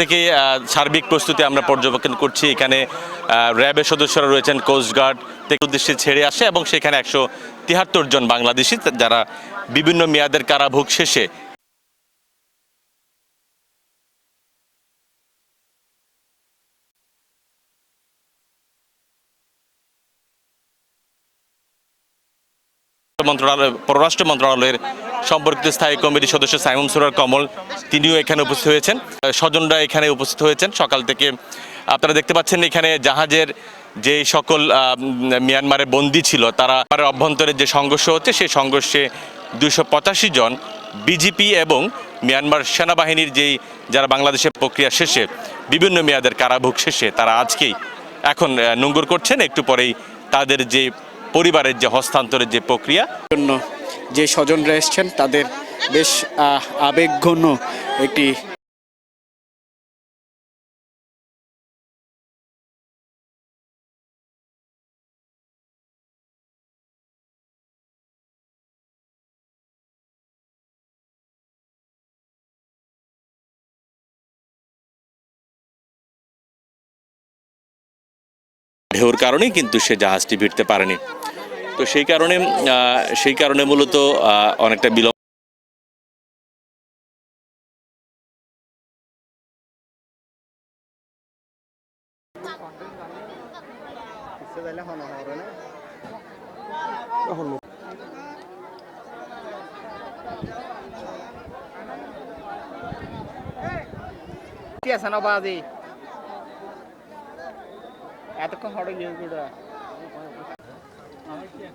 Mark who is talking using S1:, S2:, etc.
S1: থেকে সার্বিক প্রস্তুতি আমরা পর্যবেক্ষণ করছি। এখানে র্যাবের সদস্যরা রয়েছেন কোস্টগার্ড থেকে উদ্দেশ্যে ছেড়ে আসে এবং সেখানে একশো তিয়াত্তর জন বাংলাদেশি, যারা বিভিন্ন মেয়াদের কারাভোগ শেষে মন্ত্রণালয়, পররাষ্ট্র মন্ত্রণালয়ের সম্পর্কিত স্থায়ী কমিটির সদস্য সাইমুম সুরার কমল, তিনিও এখানে উপস্থিত হয়েছেন। স্বজনরা এখানে উপস্থিত হয়েছেন। সকাল থেকে আপনারা দেখতে পাচ্ছেন এখানে জাহাজের যে সকল মিয়ানমারে বন্দী ছিল, তারা তার অভ্যন্তরে যে সংঘর্ষ হচ্ছে, সেই সংঘর্ষে দুশো পঁচাশি জন বিজেপি এবং মিয়ানমার সেনাবাহিনীর যেই, যারা বাংলাদেশের প্রক্রিয়া শেষে, বিভিন্ন মেয়াদের কারাভোগ শেষে, তারা আজকেই এখন নোঙ্গর করছেন। একটু পরেই তাদের যে পরিবারের যে হস্তান্তরের যে প্রক্রিয়া,
S2: জন্য যে স্বজনরা এসছেন তাদের বেশ আবেগঘন একটি
S1: ঢেউর কারণেই কিন্তু সে জাহাজটি ভিড়তে পারেনি। তো সেই কারণে সেই কারণে মূলত অনেকটা বিলম্ব
S3: কি আছে না বাজি